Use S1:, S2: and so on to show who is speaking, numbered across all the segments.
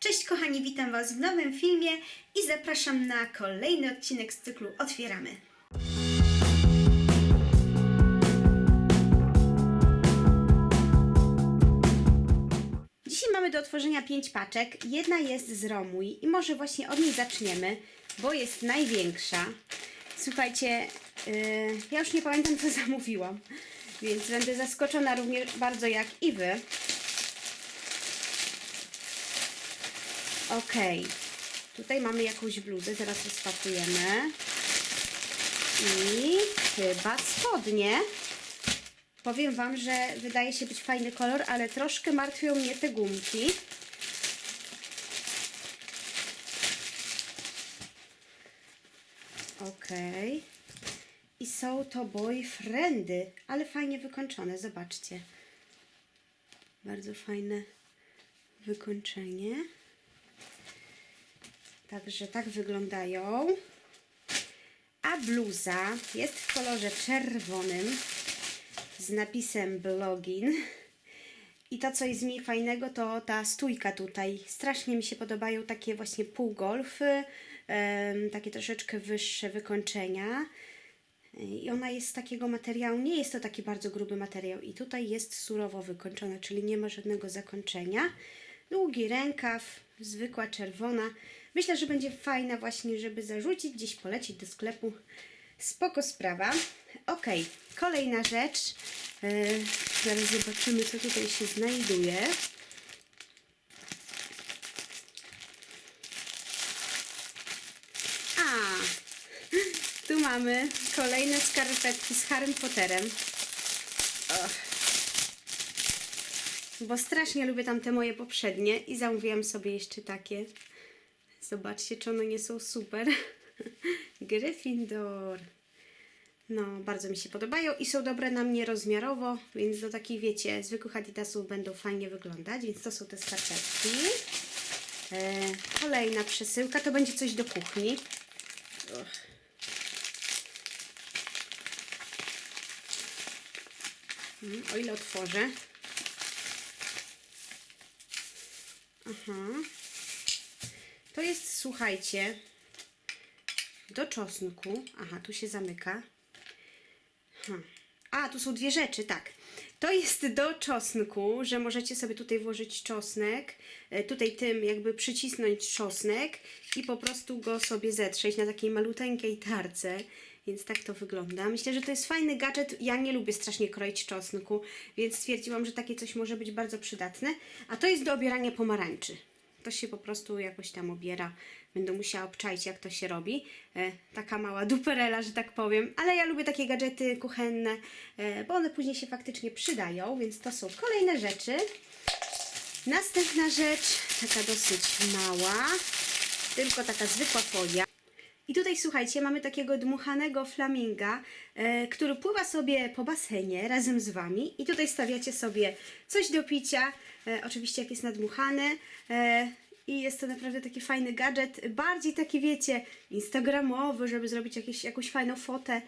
S1: Cześć kochani, witam Was w nowym filmie i zapraszam na kolejny odcinek z cyklu Otwieramy. Dzisiaj mamy do otworzenia pięć paczek. Jedna jest z Romuj i może właśnie od niej zaczniemy, bo jest największa. Słuchajcie, yy, ja już nie pamiętam co zamówiłam, więc będę zaskoczona również bardzo jak i Wy. Okej. Tutaj mamy jakąś bluzę, zaraz rozpakujemy. I chyba spodnie. Powiem Wam, że wydaje się być fajny kolor, ale troszkę martwią mnie te gumki. Okej. I są to boyfriendy, ale fajnie wykończone, zobaczcie. Bardzo fajne wykończenie. Także tak wyglądają. A bluza jest w kolorze czerwonym z napisem blogin. I to, co jest mi fajnego, to ta stójka tutaj. Strasznie mi się podobają takie właśnie półgolfy, takie troszeczkę wyższe wykończenia. I ona jest z takiego materiału, nie jest to taki bardzo gruby materiał. I tutaj jest surowo wykończona, czyli nie ma żadnego zakończenia. Długi rękaw, zwykła czerwona. Myślę, że będzie fajna właśnie, żeby zarzucić, gdzieś polecić do sklepu. Spoko sprawa. Ok, kolejna rzecz. Yy, zaraz zobaczymy, co tutaj się znajduje. A, tu mamy kolejne skarpetki z Harry Potterem. Och. Bo strasznie lubię tam te moje poprzednie i zamówiłam sobie jeszcze takie. Zobaczcie, czy one nie są super. Gryffindor. No, bardzo mi się podobają i są dobre na mnie rozmiarowo, więc do takich, wiecie, zwykłych adidasów będą fajnie wyglądać, więc to są te skarpetki. E, kolejna przesyłka, to będzie coś do kuchni. Och. Mm, O ile otworzę. Aha. To jest, słuchajcie, do czosnku. Aha, tu się zamyka. Hmm. A, tu są dwie rzeczy, tak. To jest do czosnku, że możecie sobie tutaj włożyć czosnek, e, tutaj tym jakby przycisnąć czosnek i po prostu go sobie zetrzeć na takiej maluteńkiej tarce. Więc tak to wygląda. Myślę, że to jest fajny gadżet. Ja nie lubię strasznie kroić czosnku, więc stwierdziłam, że takie coś może być bardzo przydatne. A to jest do obierania pomarańczy. To się po prostu jakoś tam obiera. Będę musiała obczaić, jak to się robi. E, taka mała duperela, że tak powiem. Ale ja lubię takie gadżety kuchenne, e, bo one później się faktycznie przydają, więc to są kolejne rzeczy. Następna rzecz, taka dosyć mała, tylko taka zwykła folia. I tutaj słuchajcie, mamy takiego dmuchanego flaminga, e, który pływa sobie po basenie razem z Wami. I tutaj stawiacie sobie coś do picia, e, oczywiście jak jest nadmuchany. E, I jest to naprawdę taki fajny gadżet, bardziej taki wiecie, instagramowy, żeby zrobić jakieś, jakąś fajną fotę.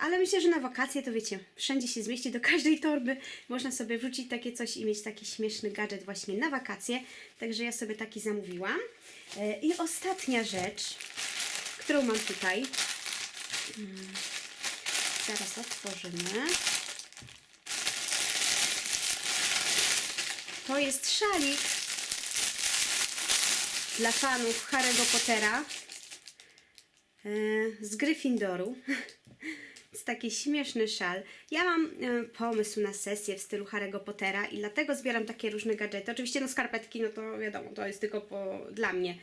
S1: Ale myślę, że na wakacje to wiecie, wszędzie się zmieści, do każdej torby można sobie wrzucić takie coś i mieć taki śmieszny gadżet właśnie na wakacje. Także ja sobie taki zamówiłam. I ostatnia rzecz którą mam tutaj. Mm, Zaraz otworzymy. To jest szalik dla fanów Harry'ego Pottera e, z Gryffindoru. Jest taki śmieszny szal. Ja mam e, pomysł na sesję w stylu Harry'ego Pottera i dlatego zbieram takie różne gadżety. Oczywiście no skarpetki, no to wiadomo, to jest tylko po, dla mnie.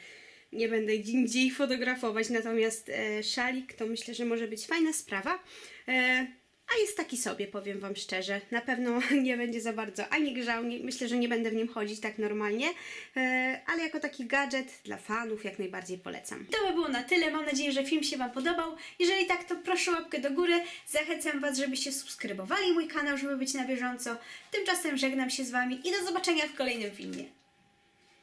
S1: Nie będę indziej fotografować, natomiast e, szalik to myślę, że może być fajna sprawa. E, a jest taki sobie, powiem Wam szczerze. Na pewno nie będzie za bardzo ani grzał, nie, myślę, że nie będę w nim chodzić tak normalnie, e, ale jako taki gadżet dla fanów jak najbardziej polecam. To by było na tyle. Mam nadzieję, że film się Wam podobał. Jeżeli tak, to proszę łapkę do góry. Zachęcam Was, żebyście subskrybowali mój kanał, żeby być na bieżąco. Tymczasem żegnam się z Wami i do zobaczenia w kolejnym filmie.